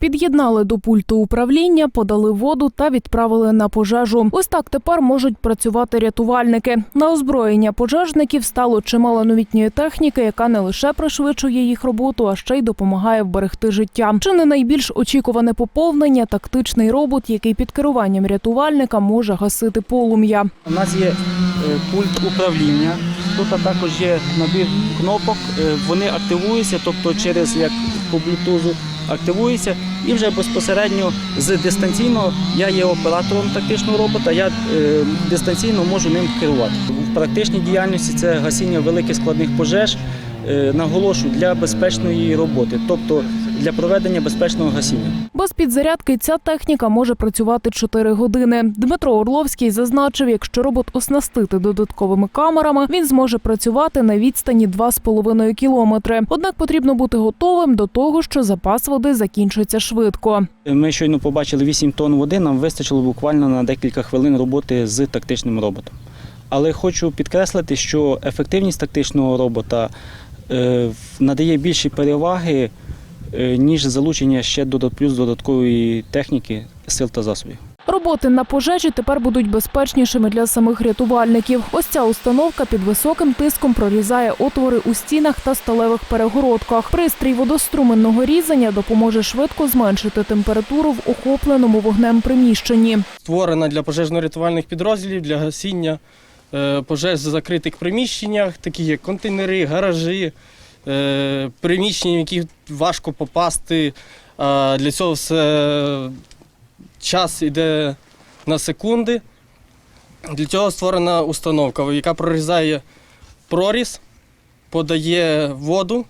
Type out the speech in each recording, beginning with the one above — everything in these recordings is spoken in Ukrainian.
Під'єднали до пульту управління, подали воду та відправили на пожежу. Ось так тепер можуть працювати рятувальники. На озброєння пожежників стало чимало новітньої техніки, яка не лише пришвидшує їх роботу, а ще й допомагає вберегти життя. Чи не найбільш очікуване поповнення тактичний робот, який під керуванням рятувальника може гасити полум'я. У нас є е, пульт управління. Тут також є набір кнопок. Е, Вони активуються, тобто через як по блютузу активуються, і вже безпосередньо з дистанційного я є оператором тактичного робота. Я е, дистанційно можу ним керувати. В практичній діяльності це гасіння великих складних пожеж. е, Наголошую для безпечної роботи, тобто для проведення безпечного гасіння. Без підзарядки ця техніка може працювати 4 години. Дмитро Орловський зазначив, якщо робот оснастити додатковими камерами, він зможе працювати на відстані 2,5 кілометри. Однак потрібно бути готовим до того, що запас води закінчиться швидко. Ми щойно побачили 8 тонн води, нам вистачило буквально на декілька хвилин роботи з тактичним роботом. Але хочу підкреслити, що ефективність тактичного робота е, надає більші переваги, ніж залучення ще додат- плюс додаткової техніки, сил та засобів. Роботи на пожежі тепер будуть безпечнішими для самих рятувальників. Ось ця установка під високим тиском прорізає отвори у стінах та сталевих перегородках. Пристрій водоструменного різання допоможе швидко зменшити температуру в охопленому вогнем приміщенні. створена для пожежно-рятувальних підрозділів для гасіння е, пожеж в закритих приміщеннях, такі як контейнери, гаражі, е, приміщення, в які важко попасти. Для цього все час йде на секунди. Для цього створена установка, яка прорізає проріз, подає воду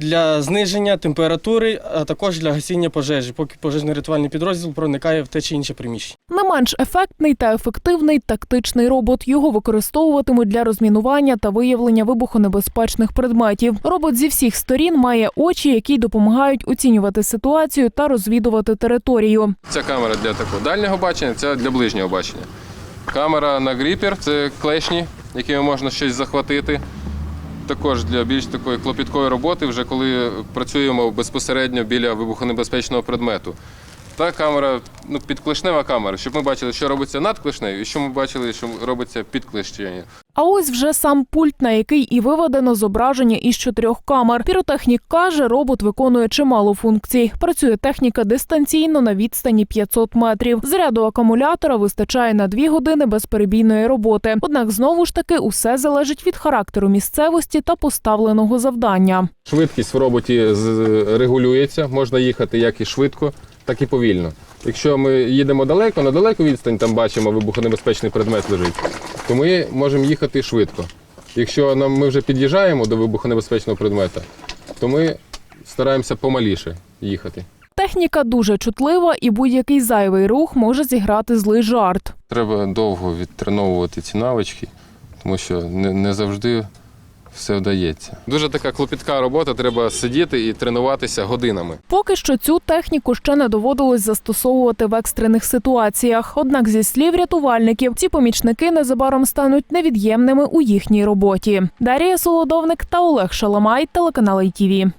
для зниження температури, а також для гасіння пожежі, поки пожежно-рятувальний підрозділ проникає в те чи інше приміщення. Не менш ефектний та ефективний тактичний робот. Його використовуватимуть для розмінування та виявлення вибухонебезпечних предметів. Робот зі всіх сторін має очі, які допомагають оцінювати ситуацію та розвідувати територію. Ця камера для такого дальнього бачення, ця для ближнього бачення. Камера на гріпер це клешні, якими можна щось захватити. Також для більш такої клопіткої роботи, вже коли працюємо безпосередньо біля вибухонебезпечного предмету. Та камера, ну, підклешнева камера, щоб ми бачили, що робиться над клешнею, і що ми бачили, що робиться під клешнею. А ось вже сам пульт, на який і виведено зображення із чотирьох камер. Піротехнік каже, робот виконує чимало функцій. Працює техніка дистанційно на відстані 500 метрів. Заряду акумулятора вистачає на дві години безперебійної роботи. Однак знову ж таки усе залежить від характеру місцевості та поставленого завдання. Швидкість в роботі регулюється, можна їхати як і швидко, так і повільно. Якщо ми їдемо далеко, на далеку відстань там бачимо вибухонебезпечний предмет лежить, то ми можемо їхати швидко. Якщо нам ми вже під'їжджаємо до вибухонебезпечного предмета, то ми стараємося помаліше їхати. Техніка дуже чутлива, і будь-який зайвий рух може зіграти злий жарт. Треба довго відтреновувати ці навички, тому що не, не завжди все вдається. Дуже така клопітка робота, треба сидіти і тренуватися годинами. Поки що цю техніку ще не доводилось застосовувати в екстрених ситуаціях. Однак, зі слів рятувальників, ці помічники незабаром стануть невід'ємними у їхній роботі. Дарія Солодовник та Олег Шаламай, телеканал ITV.